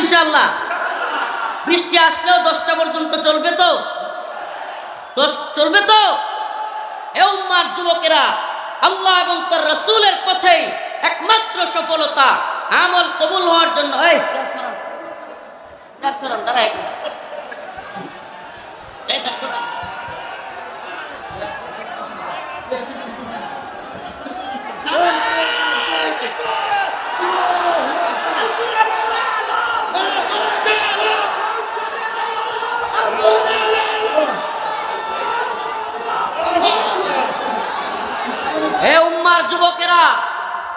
ইনশাল্লাহ বৃষ্টি আসলেও দশটা পর্যন্ত চলবে তো? দশ, চলবে তো? এমার যুবকেরা, আল্লাহ এবং তার রসুলের পথে একমাত্র সফলতা, আমল কবুল হওয়ার জন্য। এই হে উম্মার যুবকেরা,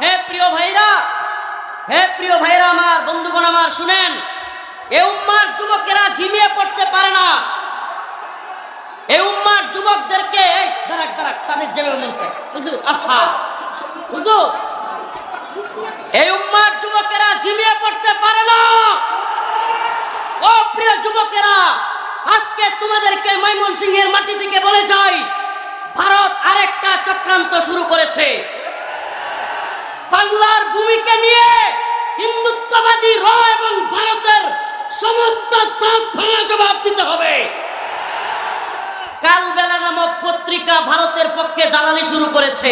হে প্রিয় ভাইরা, হে প্রিয় ভাইরা আমার, বন্ধুগণ আমার, শুনেন, এ উম্মার যুবকেরা ঝিমিয়ে পড়তে পারে না। এই উম্মার যুবকদেরকে, এই, দাঁড়াক দাঁড়াক, তাদের যেভাবে মন চায় হুজুর, আহা, হুজুর। এই উম্মার যুবকেরা ঝিমিয়ে পড়তে পারে না। ও প্রিয় যুবকেরা, আজকে তোমাদেরকে ময়মনসিংহের মাটি থেকে বলে যাই। ভারত আরেকটা চক্রান্ত শুরু করেছে। বাংলার ভূমিকে নিয়ে হিন্দুত্ববাদী র এবং ভারতের সমস্ত জবাব দিতে হবে। কালবেলা নামক পত্রিকা ভারতের পক্ষে দালালি শুরু করেছে।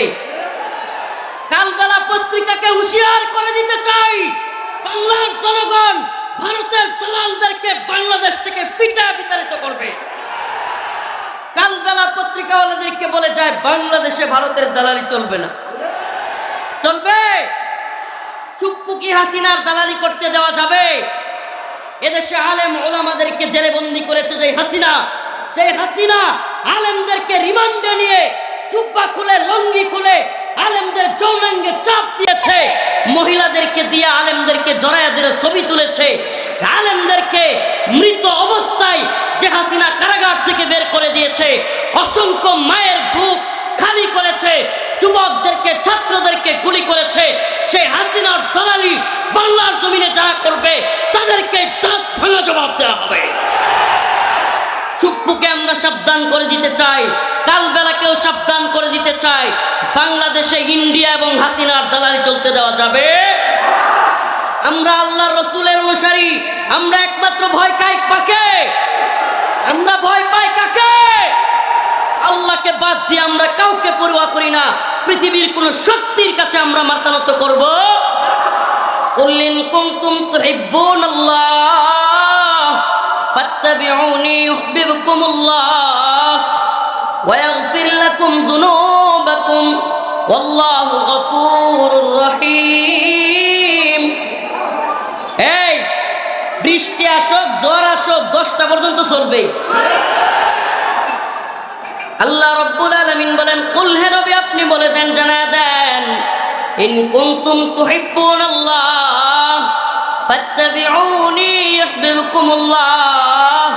কালবেলা পত্রিকাকে হুঁশিয়ার করে দিতে চাই। বাংলার জনগণ ভারতের দালালদেরকে বাংলাদেশ থেকে পিটা বিতাড়িত করবে। কালবেলা পত্রিকাওয়ালাদেরকে বলে যায়, বাংলাদেশে ভারতের দালালি চলবে না। চলবে? চুপ্পুকি হাসিনার দালালি করতে দেওয়া যাবে? এদেশে আলেম ওলামাদেরকে জেলে বন্দি করেছে যে হাসিনা। যে হাসিনা আলেমদেরকে রিমান্ডে নিয়ে চুপ্পা খুলে, লঙ্গি খুলে আলেমদের যৌনাঙ্গে চাপ দিয়েছে। মহিলাদেরকে দিয়ে আলেমদেরকে জড়াইয়া দিয়ে ছবি তুলেছে। আলেমদেরকে মৃত অবস্থায় যে হাসিনা কারাগার থেকে বের করে দিয়েছে। অসংখ্য মায়ের বুক খালি করেছে, যুবকদেরকে, ছাত্রদেরকে গুলি করেছে। সেই হাসিনার দালালি বাংলার জমিনে যারা করবে, তাদেরকে দাঁত ভাঙা জবাব দেওয়া হবে। চুপ্পুকে আমরা সাবধান করে দিতে চাই, কালবেলাকেও সাবধান করে দিতে চাই। বাংলাদেশে ইন্ডিয়া এবং হাসিনার দালালি চলতে দেওয়া যাবে। আমরা আল্লাহ রসুলের অনুসারী, আমরা একমাত্র ভয় কাই পাকে আমরা ভয় পাই কাকে? আল্লাহকে বাদ দিয়ে আমরা কাউকে পড়ুয়া করি না। পৃথিবীর কোন শক্তির কাছে আমরা মাতানত করব। কুল্লিন আল্লাহ আল্লাহ বৃষ্টি আসক, জ্বর আসক দশটা পর্যন্ত চলবে। আল্লাহ রব্বুল আলামিন বলেন, কুল হে আপনি বলে দেন জানা দেন, ইন কুনতুম তুহিব্বুনাল্লাহ, ফাত্তাবিউনি ইউহিব্বুকুমুল্লাহ।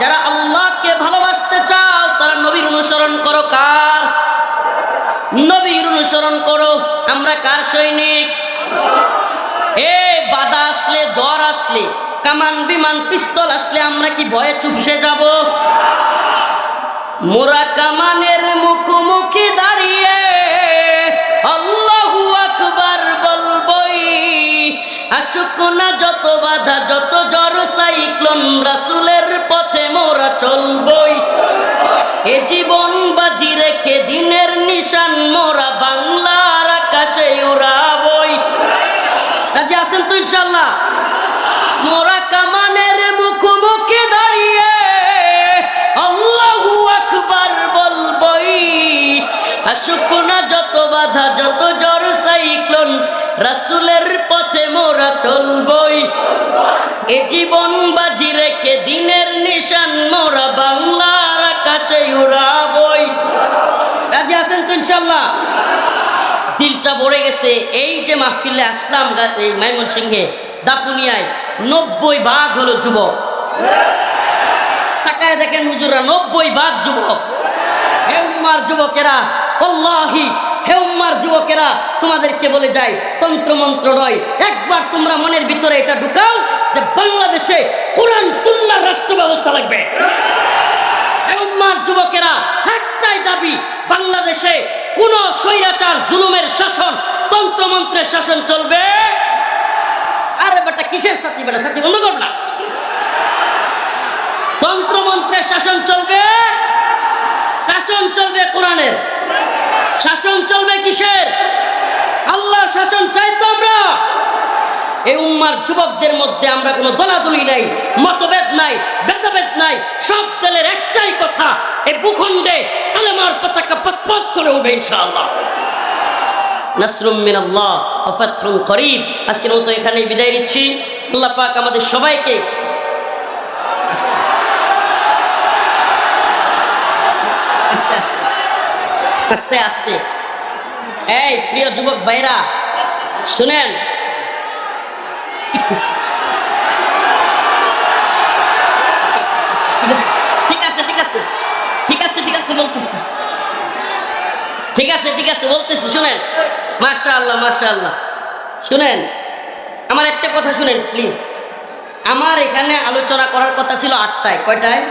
যারা আল্লাহকে ভালোবাসতে চাও, তারা নবীর অনুসরণ করো। কার? নবীর অনুসরণ করো। আমরা কার সৈনিক? এ বাধা আসলে, জ্বর আসলে। কামান বিমান পিস্তল আসলে আমরা কি ভয়ে চুপসে যাব? মোরা কামানের মুখোমুখি দাঁড়িয়ে আল্লাহু আকবার বলবই, আসুক না যত বাধা, যত জ্বর, সাইক্লোন রাসুলের পথে মোরা চলবই। এ জীবন বাজি রেখে দিনের নিশান মোরা বাংলার আকাশে উড়াবই। রাজি আছেন তো ইনশাল্লাহ? মোরা কামানের মুখোমুখি দাঁড়িয়ে আল্লাহু আকবার বলবই। আসুক না যত বাধা, যত জ্বর, সাইক্লোন, রাসুলের পথে মোরা চলবই। এ জীবন বাজি রেখে দিনের নিশান মোরা বাংলার আকাশে উড়াবই। রাজি আছেন তো ইনশাল্লাহ দিলটা ভরে গেছে। এই যে মাহফিলে আসলাম মাইমন সিংহে দাপুনিয়ায় নব্বই ভাগ হলো যুবক। তাকায় দেখেন হুজুরা নব্বই ভাগ যুবক। হে উম্মার যুবকেরা অল্লাহি হে উম্মার যুবকেরা, তোমাদেরকে বলে যাই, তন্ত্রমন্ত্র নয়। একবার তোমরা মনের ভিতরে এটা ঢুকাও যে বাংলাদেশে কোরআন, সুন্নার রাষ্ট্র ব্যবস্থা লাগবে। হে উম্মার যুবকেরা, একটাই দাবি, বাংলাদেশে কোন স্বৈরাচার, জুলুমের শাসন, তন্ত্রমন্ত্রের শাসন চলবে। কিসের সাথী বেটা সাথী বন্ধ কর না। তন্ত্রমন্ত্রের শাসন চলবে। শাসন চলবে কোরআনের। শাসন চলবে কিসের? আল্লাহর শাসন চাই তো আমরা। এই উম্মার যুবকদের মধ্যে আমরা কোনো দলাদলি নাই, মতভেদ নাই, ভেদাভেদ নাই, সব দলের একটাই কথা এই ভূখণ্ডে কালেমার পতাকা পথ করে উঠবে ইনশাআল্লাহ। নাসরুম মিন আল্লাহ অফাথুল করিব। আজকের মতো এখানে বিদায় নিচ্ছি। আল্লাহ পাক আমাদের সবাইকে আস্তে আস্তে। এই প্রিয় যুবক ভাইরা, শুনেন। ঠিক আছে ঠিক আছে ঠিক আছে ঠিক আছে, বলতেছি। ঠিক আছে ঠিক আছে, বলতেছি, শুনেন। মাশা আল্লাহ শুনেন, আমার একটা কথা শুনেন প্লিজ আমার এখানে আলোচনা করার কথা ছিল আটটায়, কয়টায়?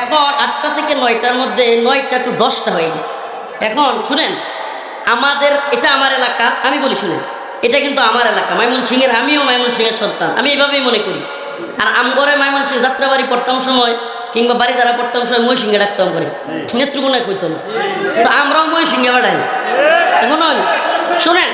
এখন আটটা থেকে নয়টার মধ্যে নয়টা টু দশটা হয়ে গেছে। এখন শুনেন, আমাদের, এটা আমার এলাকা, আমি বলি শুনেন, এটা কিন্তু আমার এলাকা, মাইমন সিংয়ের, আমিও মাইমন সিংয়ের সন্তান, আমি এইভাবেই মনে করি। আর আমগরে মাইমন সিং যাত্রাবাড়ি পড়তাম সময় কিংবা বাড়ি দ্বারা পড়তাম সবাই মই সিংহে ডাকতাম করে নেত্রকোনায় কইতাম তো আমরাও মই সিংহে বাড়াই হয়? শুনেন